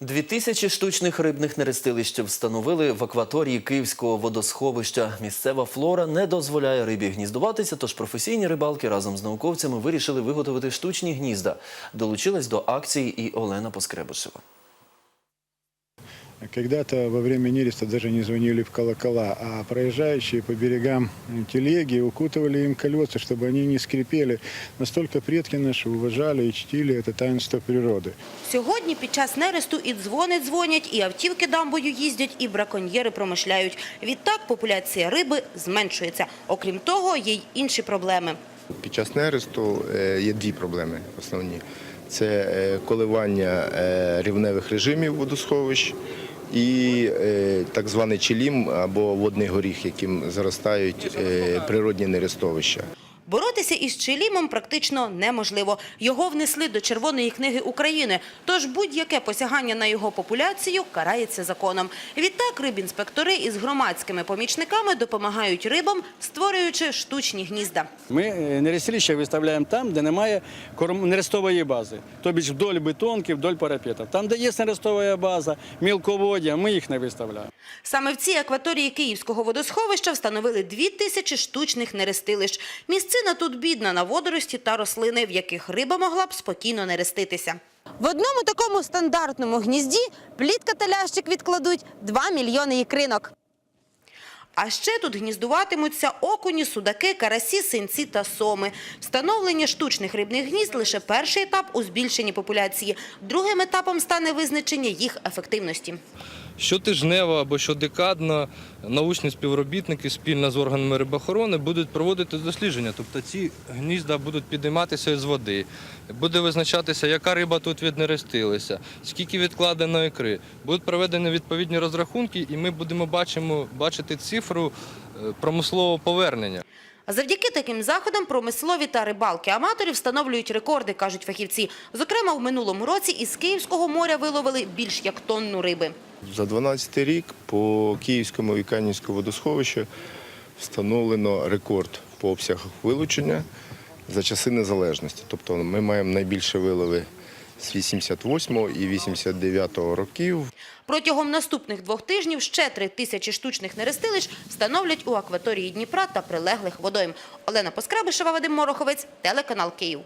Дві тисячі штучних рибних нерестилищ встановили в акваторії Київського водосховища. Місцева флора не дозволяє рибі гніздуватися, тож професійні рибалки разом з науковцями вирішили виготовити штучні гнізда. Долучилась до акції і Олена Поскребушева. Когда-то во время нереста даже не звонили в колокола, а проезжающие по берегам телеги укутывали им колеса, чтобы они не скрипели. Настолько предки наши уважали и чтили это таинство природы. Сьогодні під час нересту і дзвони дзвонять, і автівки дамбою їздять, і браконьєри промишляють. Відтак популяція риби зменшується. Окрім того, є й інші проблеми. Під час нересту е, є дві проблеми основні: це е, коливання е, рівневих режимів водосховищ і е, так званий чилім або водний горіх, яким заростають е, природні нерестовища. Боротися із чилімом практично неможливо. Його внесли до Червоної книги України, тож будь-яке посягання на його популяцію карається законом. Відтак рибінспектори із громадськими помічниками допомагають рибам, створюючи штучні гнізда. Ми е, виставляємо там, де немає нерестової бази. Тобто вдоль бетонки, вдоль парапетів. Там, де є нерестова база, мілководдя, ми їх не виставляємо. Саме в цій акваторії Київського водосховища встановили дві тисячі штучних нерестилищ. Місцина тут бідна на водорості та рослини, в яких риба могла б спокійно нереститися. В одному такому стандартному гнізді плітка та лящик відкладуть 2 мільйони ікринок. А ще тут гніздуватимуться окуні, судаки, карасі, синці та соми. Встановлення штучних рибних гнізд – лише перший етап у збільшенні популяції. Другим етапом стане визначення їх ефективності. Щотижнево або щодекадно научні співробітники спільно з органами рибохорони будуть проводити дослідження. Тобто ці гнізда будуть підійматися з води, буде визначатися, яка риба тут віднерестилася, скільки відкладено ікри. Будуть проведені відповідні розрахунки, і ми будемо бачити цифру е, промислового повернення. Завдяки таким заходам промислові та рибалки-аматорів встановлюють рекорди, кажуть фахівці. Зокрема, в минулому році із Київського моря виловили більш як тонну риби. За 12 рік по Київському і Канівському водосховищу встановлено рекорд по обсягах вилучення за часи незалежності. Тобто ми маємо найбільше вилови з 88 і 89 років. Протягом наступних двох тижнів ще три тисячі штучних нерестилищ встановлять у акваторії Дніпра та прилеглих водойм. Олена Поскрабишева, Вадим Мороховець, телеканал Київ.